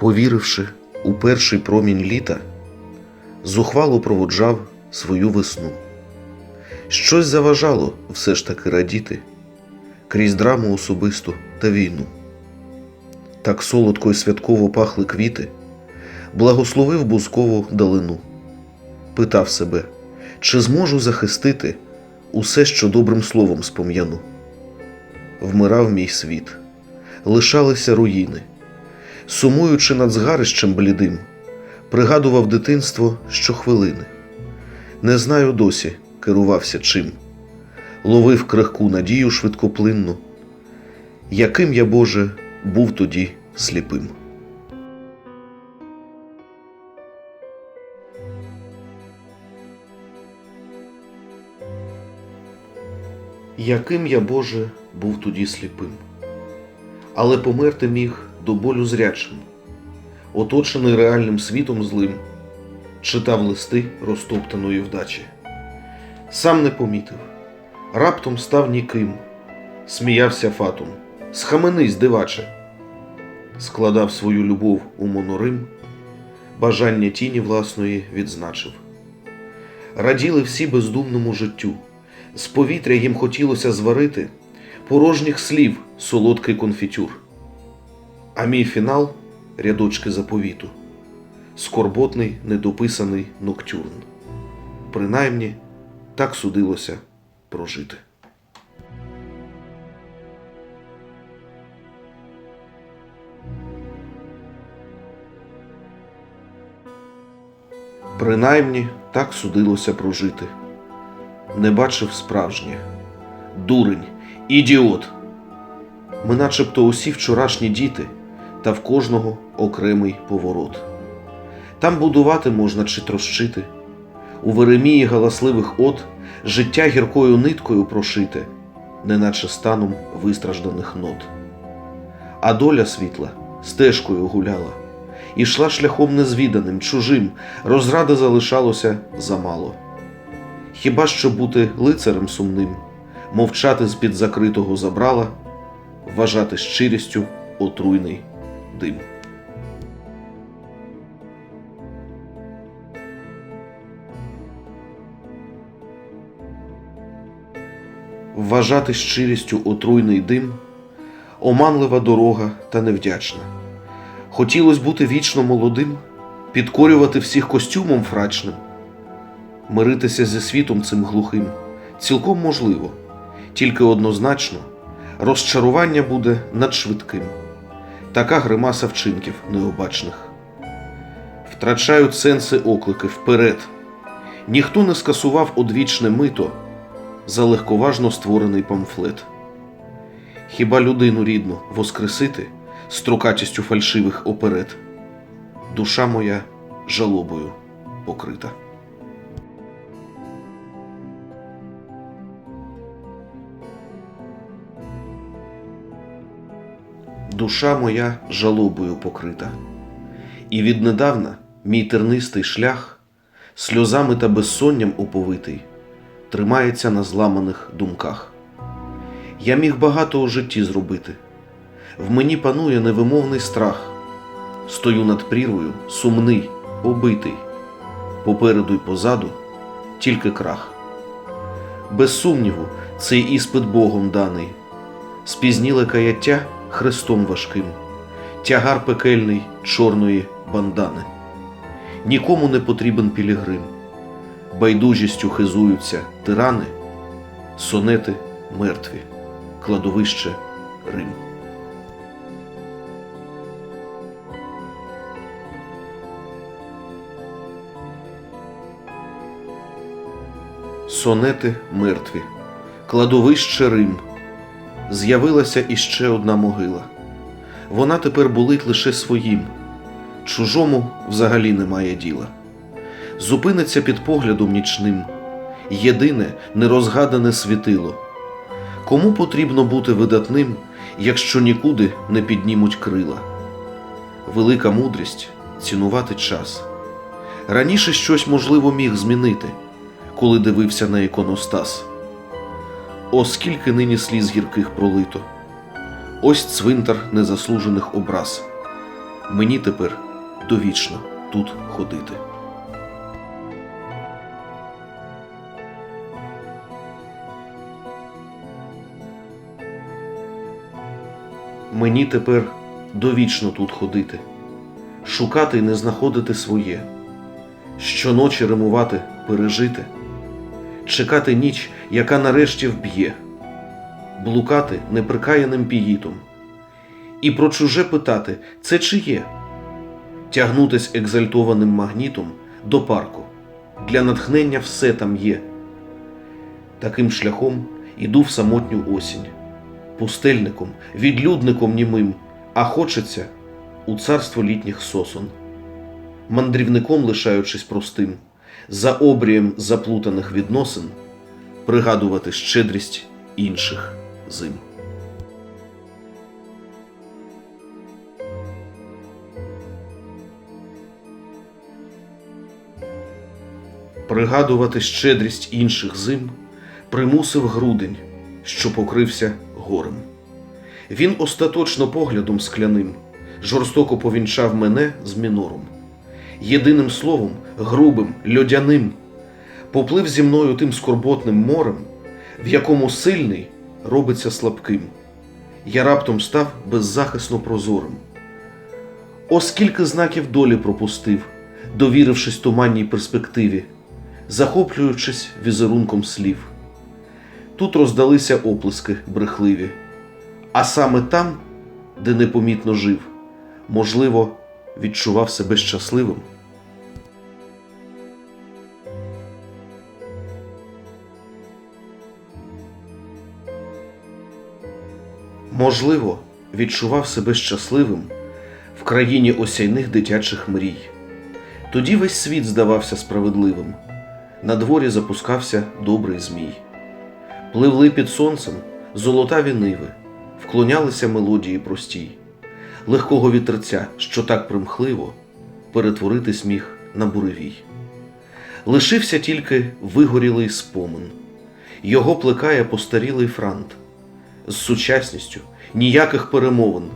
повіривши у перший промінь літа, зухвало проводжав свою весну. Щось заважало все ж таки радіти крізь драму особисту та війну. Так солодко й святково пахли квіти, благословив бузкову далину, питав себе, чи зможу захистити усе, що добрим словом спом'яну. Вмирав мій світ, лишалися руїни, сумуючи над згарищем блідим, пригадував дитинство щохвилини. Не знаю досі, керувався чим, ловив крихку надію швидкоплинну, яким я, Боже, був тоді сліпим. Яким я, Боже, був тоді сліпим, але померти міг до болю зрячим, оточений реальним світом злим, читав листи розтоптаної вдачі. Сам не помітив, раптом став ніким, сміявся фатум, схаменись, диваче, складав свою любов у монорим, бажання тіні власної відзначив. Раділи всі бездумному життю, з повітря їм хотілося зварити порожніх слів солодкий конфітюр. А мій фінал рядочки заповіту, скорботний недописаний ноктюрн. Принаймні, так судилося прожити. Принаймні так судилося прожити. Не бачив справжнє. Дурень, ідіот. Ми начебто усі вчорашні діти, та в кожного окремий поворот. Там будувати можна чи трощити, у Веремії галасливих от життя гіркою ниткою прошите, неначе станом вистражданих нот. А доля світла стежкою гуляла, ішла шляхом незвіданим, чужим, розради залишалося замало. Хіба що бути лицарем сумним, мовчати з під закритого забрала, вважати щирістю отруйний дим. Вважати щирістю отруйний дим, оманлива дорога та невдячна. Хотілось бути вічно молодим, підкорювати всіх костюмом фрачним. Миритися зі світом цим глухим цілком можливо, тільки однозначно розчарування буде надшвидким. Така гримаса вчинків необачних. Втрачають сенси оклики вперед. Ніхто не скасував одвічне мито за легковажно створений памфлет. Хіба людину рідну воскресити строкатістю фальшивих оперет? Душа моя жалобою покрита. Душа моя жалобою покрита, і віднедавна мій тернистий шлях, сльозами та безсонням оповитий, тримається на зламаних думках. Я міг багато у житті зробити, в мені панує невимовний страх, стою над прірвою, сумний, обитий, попереду й позаду тільки крах. Без сумніву, цей іспит Богом даний, спізніле каяття хрестом важким, тягар пекельний чорної бандани. Нікому не потрібен пілігрим, байдужістю хизуються тирани, сонети мертві, кладовище Рим. Сонети мертві, кладовище Рим. З'явилася іще одна могила. Вона тепер болить лише своїм, чужому взагалі немає діла. Зупиниться під поглядом нічним, єдине нерозгадане світило. Кому потрібно бути видатним, якщо нікуди не піднімуть крила? Велика мудрість цінувати час. Раніше щось можливо міг змінити, коли дивився на іконостас. О, скільки нині сліз гірких пролито, ось цвинтар незаслужених образ. Мені тепер довічно тут ходити. Мені тепер довічно тут ходити, шукати і не знаходити своє, щоночі римувати, пережити, чекати ніч, яка нарешті вб'є, блукати неприкаяним піїтом, і про чуже питати це чиє, тягнутись екзальтованим магнітом до парку. Для натхнення все там є. Таким шляхом іду в самотню осінь. Пустельником, відлюдником німим, а хочеться у царство літніх сосон, мандрівником лишаючись простим, за обрієм заплутаних відносин, пригадувати щедрість інших зим. Пригадувати щедрість інших зим примусив грудень, що покрився горем. Він остаточно поглядом скляним жорстоко повінчав мене з мінором. Єдиним словом, грубим, льодяним, поплив зі мною тим скорботним морем, в якому сильний робиться слабким. Я раптом став беззахисно прозорим. Оскільки знаків долі пропустив, довірившись туманній перспективі, захоплюючись візерунком слів. Тут роздалися оплески брехливі, а саме там, де непомітно жив, можливо, відчував себе щасливим. Можливо, відчував себе щасливим в країні осяйних дитячих мрій. Тоді весь світ здавався справедливим. На дворі запускався добрий змій. Пливли під сонцем золотаві ниви, вклонялися мелодії простій, легкого вітерця, що так примхливо перетворитись міг на буревій. Лишився тільки вигорілий спомин, його плекає постарілий франт, з сучасністю ніяких перемовин,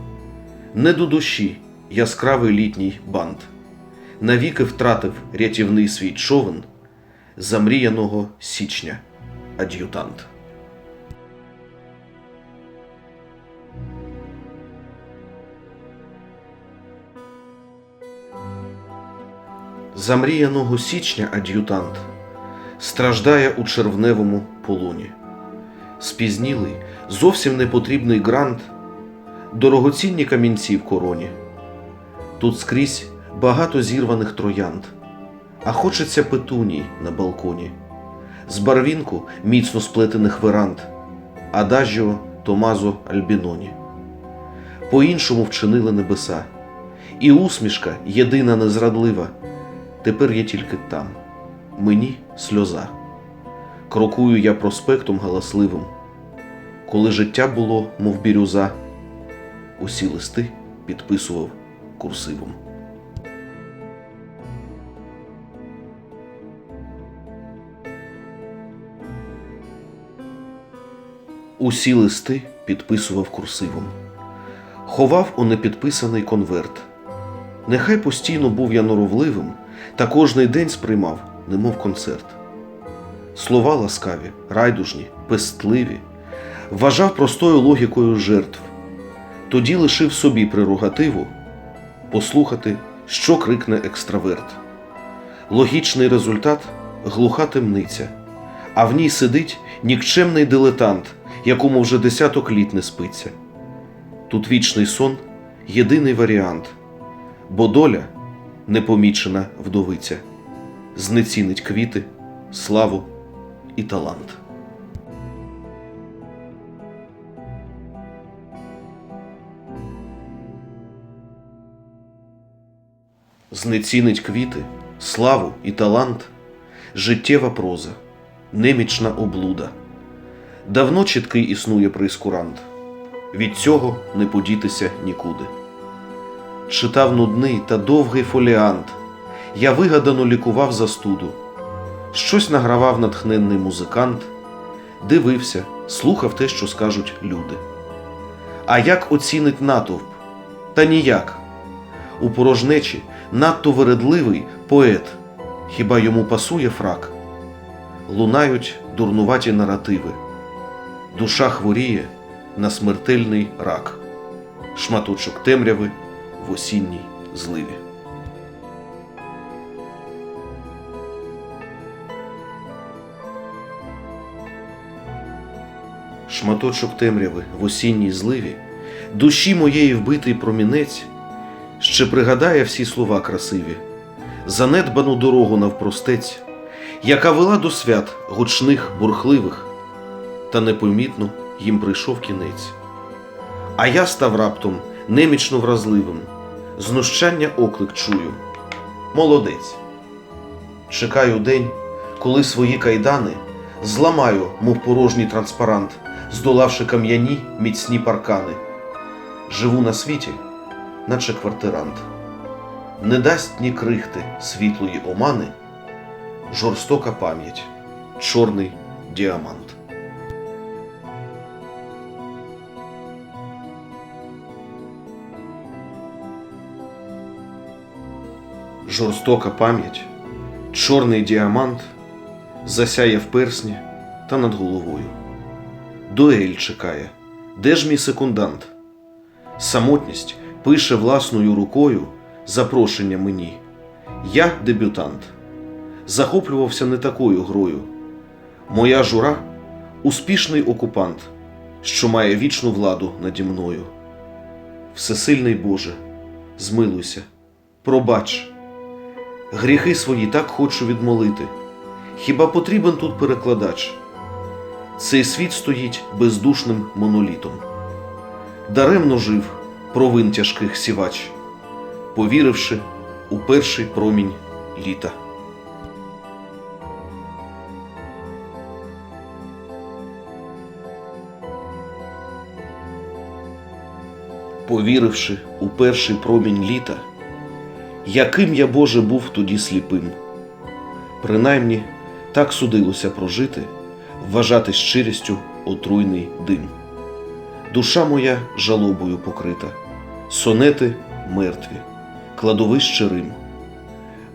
не до душі яскравий літній бант, навіки втратив рятівний свій човен замріяного січня ад'ютант. Замріяного січня ад'ютант страждає у червневому полоні. Спізнілий, зовсім непотрібний грант, дорогоцінні камінці в короні. Тут скрізь багато зірваних троянд, а хочеться петуній на балконі, з барвінку міцно сплетених веранд, адажіо Томазо Альбіноні. По-іншому вчинили небеса, і усмішка єдина незрадлива. Тепер я тільки там, мені сльоза. Крокую я проспектом галасливим, коли життя було, мов бірюза, усі листи підписував курсивом. Усі листи підписував курсивом, ховав у непідписаний конверт. Нехай постійно був я норовливим, та кожний день сприймав, немов концерт. Слова ласкаві, райдужні, пестливі, вважав простою логікою жертв. Тоді лишив собі прерогативу послухати, що крикне екстраверт. Логічний результат глуха темниця, а в ній сидить нікчемний дилетант, якому вже десяток літ не спиться. Тут вічний сон єдиний варіант, бо доля непомічена вдовиця, знецінить квіти, славу і талант. Знецінить квіти, славу і талант, життєва проза, немічна облуда. Давно чіткий існує прискурант, від цього не подітися нікуди. Читав нудний та довгий фоліант, я вигадано лікував застуду, щось награвав натхненний музикант, дивився, слухав те, що скажуть люди. А як оцінить натовп? Та ніяк. у порожнечі надто вередливий поет. Хіба йому пасує фрак? Лунають дурнуваті наративи. Душа хворіє на смертельний рак, шматочок темряви в осінній зливі. Шматочок темряви в осінній зливі, душі моєї вбитий промінець, ще пригадає всі слова красиві, занедбану дорогу навпростець, яка вела до свят гучних, бурхливих, та непомітно їм прийшов кінець. А я став раптом немічно вразливим, знущання оклик чую. Молодець. Чекаю день, коли свої кайдани зламаю, мов порожній транспарант, здолавши кам'яні міцні паркани. Живу на світі, наче квартирант. Не дасть ні крихти світлої омани, жорстока пам'ять, чорний діамант. Жорстока пам'ять, чорний діамант засяє в персні та над головою. Дуель чекає, де ж мій секундант? Самотність пише власною рукою запрошення мені. Я дебютант. Захоплювався не такою грою. Моя жура успішний окупант, що має вічну владу наді мною. Всесильний Боже, змилуйся, пробач. Гріхи свої так хочу відмолити. Хіба потрібен тут перекладач? Цей світ стоїть бездушним монолітом. Даремно жив провин тяжких сівач, повіривши у перший промінь літа. Повіривши у перший промінь літа, яким я, Боже, був тоді сліпим. Принаймні, так судилося прожити, вважати щирістю отруйний дим. Душа моя жалобою покрита, сонети мертві, кладовище Рим.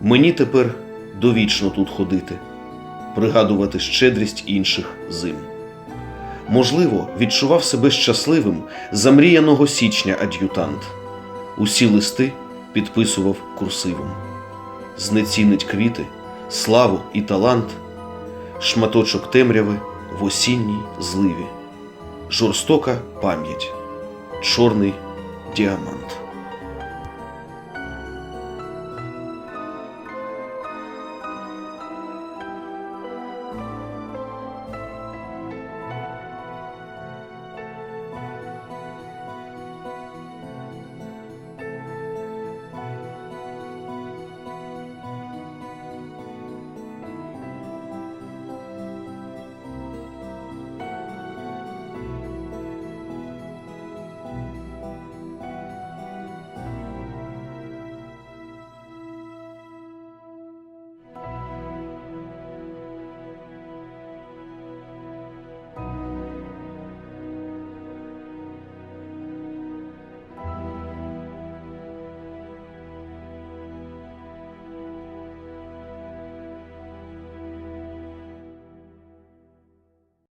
Мені тепер довічно тут ходити, пригадувати щедрість інших зим. Можливо, відчував себе щасливим замріяного січня ад'ютант. Усі листи підписував курсивом. Знецінить квіти, славу і талант, шматочок темряви в осінній зливі, жорстока пам'ять, чорний діамант.